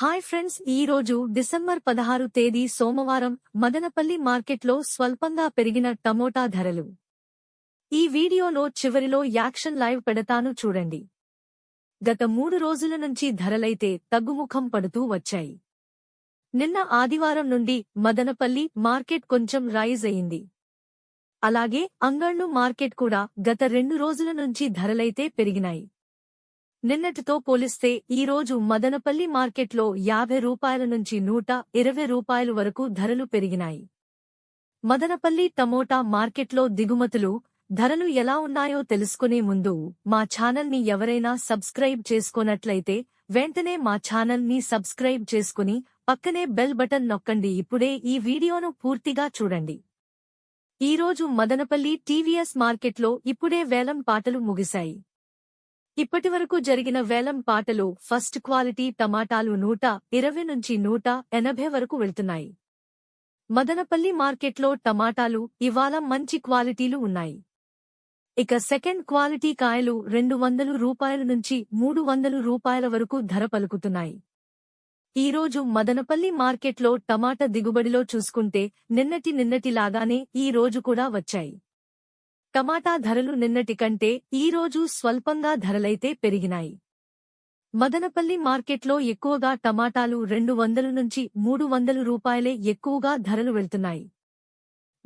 Hi friends ఈ రోజు December పదహారు తేదీ సోమవారం మదనపల్లి మార్కెట్లో స్వల్పంగా పెరిగిన టమోటా ధరలు. ఈ వీడియోలో చివరిలో యాక్షన్ లైవ్ పెడతాను చూడండి. గత మూడు రోజుల నుంచి ధరలైతే తగ్గుముఖం పడుతూ వచ్చాయి. నిన్న ఆదివారం నుండి మదనపల్లి మార్కెట్ కొంచెం రైజ్ అయింది. అలాగే అంగళ్ళు మార్కెట్ కూడా గత రెండు రోజుల నుంచి ధరలైతే పెరిగినాయి. నిన్నటితో పోలిస్తే ఈ రోజు మదనపల్లి మార్కెట్లో యాభై రూపాయల నుంచి నూట ఇరవై రూపాయలు వరకు ధరలు పెరిగినాయి. మదనపల్లి టమోటా మార్కెట్లో దిగుమతులు ధరలు ఎలా ఉన్నాయో తెలుసుకునే ముందు మా ఛానల్ని ఎవరైనా సబ్స్క్రైబ్ చేసుకోనట్లయితే వెంటనే మా ఛానల్ని సబ్స్క్రైబ్ చేసుకుని పక్కనే బెల్ బటన్ నొక్కండి. ఇప్పుడే ఈ వీడియోను పూర్తిగా చూడండి. ఈ రోజు మదనపల్లి టీవీఎస్ మార్కెట్లో ఇప్పుడే వేలం పాటలు ముగిశాయి. ఇప్పటివరకు జరిగిన వేలం పాటలు ఫస్ట్ క్వాలిటీ టమాటాలు నూట ఇరవై నుంచి నూట ఎనభై వరకు వెళ్తున్నాయి. మదనపల్లి మార్కెట్లో టమాటాలు ఇవాళ మంచి క్వాలిటీలు ఉన్నాయి. ఇక సెకండ్ క్వాలిటీ కాయలు రెండు వందలు రూపాయల నుంచి మూడు వందలు రూపాయల వరకు ధర పలుకుతున్నాయి. ఈరోజు మదనపల్లి మార్కెట్లో టమాటా దిగుబడిలో చూసుకుంటే నిన్నటి నిన్నటిలాగానే ఈ రోజు కూడా వచ్చాయి. టమాటా ధరలు నిన్నటి కంటే ఈ రోజు స్వల్పంగా ధరలైతే పెరిగినాయి. మదనపల్లి మార్కెట్లో ఎక్కువగా టమాటాలు రెండు వందల నుంచి మూడు వందల రూపాయలే ఎక్కువగా ధరలు వెళ్తున్నాయి.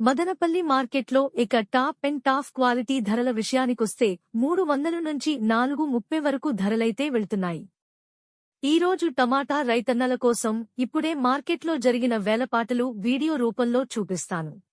మదనపల్లి మార్కెట్లో ఇక టాప్ అండ్ టాప్ క్వాలిటీ ధరల విషయానికొస్తే మూడు వందల నుంచి నాలుగు ముప్పై వరకు ధరలైతే వెళ్తున్నాయి. ఈ రోజు టమాటా రైతన్నల కోసం ఇప్పుడే మార్కెట్లో జరిగిన వేలపాటలు వీడియో రూపంలో చూపిస్తాను.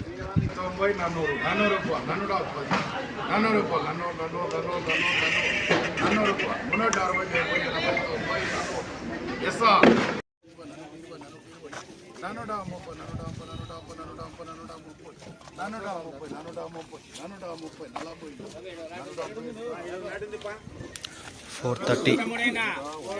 రూపాయలు నన్నూరు నన్నూరు రూపాయలు నన్నూరు రూపాయలు నన్నూరు రూపాయలు నన్నూరు నన్నూరు నన్నూరు నన్నూరు నన్నూరు రూపాయలు తొంభై మున్నూట అరవై డెబ్బై ఎనభై తొంభై ఎస్ నన్నూట ముప్పై నన్నూట ముప్పై నన్నూట ముప్పై నన్నూట ముప్పై నన్నూట ముప్పై నన్నూట ముప్పై నన్నూట ముప్పై నన్నూట ముప్పై నలభై. Four thirty.